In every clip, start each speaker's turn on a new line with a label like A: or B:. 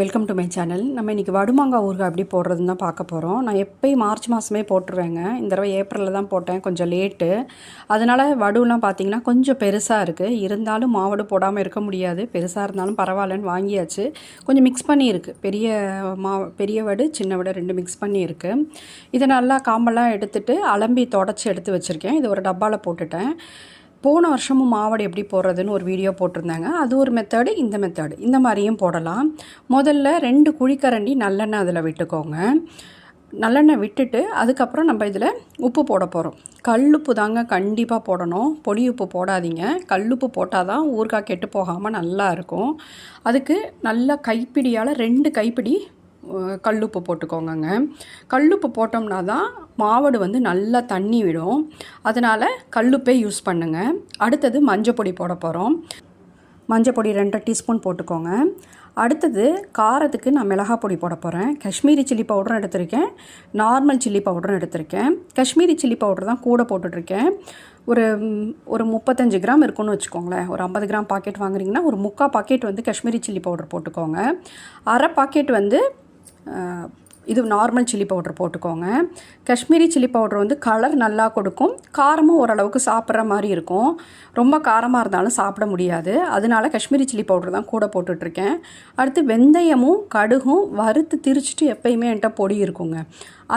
A: Welcome to my channel நம்ம இன்றைக்கி வடுமாங்காய் ஊறுகாய் எப்படி போடுறதுன்னு தான் பார்க்க போகிறோம் நான் எப்போயும் மார்ச் மாதமே போட்டுருவேங்க. இந்த தடவை ஏப்ரலில் தான் போட்டேன். கொஞ்சம் லேட்டு. அதனால் வடுலாம் பார்த்தீங்கன்னா கொஞ்சம் பெருசாக இருக்குது இருந்தாலும் மாவடு போடாமல் இருக்க முடியாது. பெருசாக இருந்தாலும் பரவாயில்லன்னு வாங்கியாச்சு. கொஞ்சம் மிக்ஸ் பண்ணியிருக்கு பெரிய மா பெரிய வடு சின்ன வடு ரெண்டு மிக்ஸ் பண்ணியிருக்கு இதை நல்லா காம்பெல்லாம் எடுத்துட்டு அலம்பி தொடச்சி எடுத்து வச்சுருக்கேன். இது ஒரு டப்பாவில் போட்டுட்டேன். போன வருஷமும் மாவடு எப்படி போடுறதுன்னு ஒரு வீடியோ போட்டிருந்தாங்க. அது ஒரு மெத்தடு இந்த மெத்தடு இந்த மாதிரியும் போடலாம். முதல்ல ரெண்டு குழிக்கரண்டி நல்லெண்ணெய் அதில் விட்டுக்கோங்க. நல்லெண்ணெய் விட்டுட்டு அதுக்கப்புறம் நம்ம இதில் உப்பு போட போகிறோம் கல்லுப்பு தாங்க கண்டிப்பாக போடணும். பொடி உப்பு போடாதீங்க. கல்லுப்பு போட்டால் தான் ஊறுகாய் கெட்டு போகாமல் நல்லா இருக்கும். அதுக்கு நல்லா கைப்பிடியால் ரெண்டு கைப்பிடி கல்லுப்பு போட்டுக்கோங்கங்க. கல்லுப்பு போட்டோம்னா தான் மாவடு வந்து நல்லா தண்ணி விடும். அதனால் கல்லுப்பே யூஸ் பண்ணுங்கள் அடுத்தது மஞ்சள் பொடி போட போகிறோம் மஞ்சள் பொடி ரெண்டரை டீஸ்பூன் போட்டுக்கோங்க. அடுத்தது காரத்துக்கு நான் மிளகா பொடி போட போகிறேன் காஷ்மீரி சில்லி பவுடரும் எடுத்திருக்கேன். நார்மல் சில்லி பவுடரும் எடுத்திருக்கேன். காஷ்மீரி சில்லி பவுடர் தான் கூட போட்டுட்ருக்கேன். ஒரு ஒரு முப்பத்தஞ்சு கிராம் இருக்குன்னு வச்சுக்கோங்களேன். ஒரு ஐம்பது கிராம் பாக்கெட் வாங்குறீங்கன்னா ஒரு முக்கால் பாக்கெட் வந்து காஷ்மீரி சில்லி பவுடர் போட்டுக்கோங்க. அரை பாக்கெட் வந்து இது நார்மல் சில்லி பவுடர் போட்டுக்கோங்க. காஷ்மீரி சில்லி பவுடர் வந்து கலர் நல்லா கொடுக்கும். காரமும் ஓரளவுக்கு சாப்பிட்ற மாதிரி இருக்கும். ரொம்ப காரமாக இருந்தாலும் சாப்பிட முடியாது. அதனால காஷ்மீரி சில்லி பவுடர் தான் கூட போட்டுட்ருக்கேன். அடுத்து வெந்தயமும் கடுகும் வறுத்து திரிச்சிட்டு எப்பயுமே என்கிட்ட பொடி இருக்குங்க.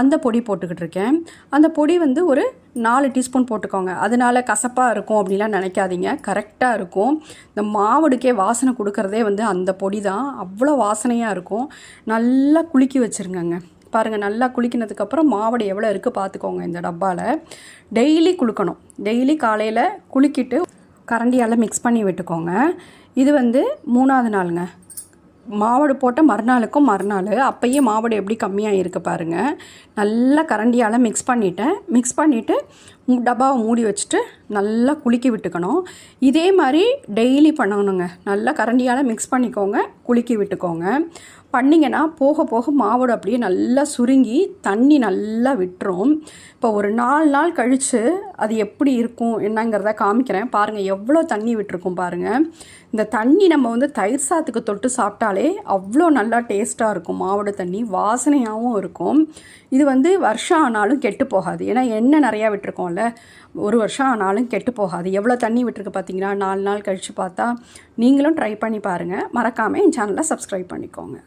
A: அந்த பொடி போட்டுக்கிட்டு இருக்கேன் அந்த பொடி வந்து ஒரு நாலு டீஸ்பூன் போட்டுக்கோங்க. அதனால கசப்பாக இருக்கும் அப்படிலாம் நினைக்காதீங்க. கரெக்டாக இருக்கும். இந்த மாவடுக்கே வாசனை கொடுக்கறதே வந்து அந்த பொடி தான். அவ்வளோ வாசனையாக இருக்கும். நல்லா குலுக்கி வச்சுருங்கங்க. பாருங்கள் நல்லா குளிக்கினதுக்கப்புறம் மாவடு எவ்வளோ இருக்குது பார்த்துக்கோங்க இந்த டப்பாவில் டெய்லி குளிக்கணும் டெய்லி காலையில் குளிக்கிட்டு கரண்டியால் மிக்ஸ் பண்ணி விட்டுக்கோங்க. இது வந்து மூணாவது நாளுங்க. மாவடு போட்ட மறுநாளுக்கும் மறுநாள். அப்போயே மாவடு எப்படி கம்மியாக இருக்குது பாருங்கள் நல்லா கரண்டியால் மிக்ஸ் பண்ணிட்டேன். மிக்ஸ் பண்ணிவிட்டு டப்பாவை மூடி வச்சுட்டு நல்லா குலுக்கி விட்டுக்கணும். இதே மாதிரி டெய்லி பண்ணணுங்க. நல்லா கரண்டியால் மிக்ஸ் பண்ணிக்கோங்க. குலுக்கி விட்டுக்கோங்க. பண்ணிங்கன்னா போக போக மாவோடு அப்படியே நல்லா சுருங்கி தண்ணி நல்லா விட்டுரும். இப்போ ஒரு நாலு நாள் கழித்து அது எப்படி இருக்கும் என்னங்கிறத காமிக்கிறேன். பாருங்கள் எவ்வளோ தண்ணி விட்டுருக்கும் பாருங்கள் இந்த தண்ணி நம்ம வந்து தயிர் சாத்துக்கு தொட்டு சாப்பிட்டாலே அவ்வளோ நல்லா டேஸ்ட்டாக இருக்கும். மாவோட தண்ணி வாசனையாகவும் இருக்கும். இது வந்து வருஷம் ஆனாலும் கெட்டு போகாது. ஏன்னா எண்ணெய் நிறையா விட்டுருக்கோம்ல. ஒரு வருஷம் ஆனாலும் கெட்டு போகாது. எவ்வளோ தண்ணி விட்டுருக்கு பார்த்தீங்கன்னா நாலு நாள் கழித்து பார்த்தா நீங்களும் ட்ரை பண்ணி பாருங்கள் மறக்காமல் என் சேனலை சப்ஸ்கிரைப் பண்ணிக்கோங்க.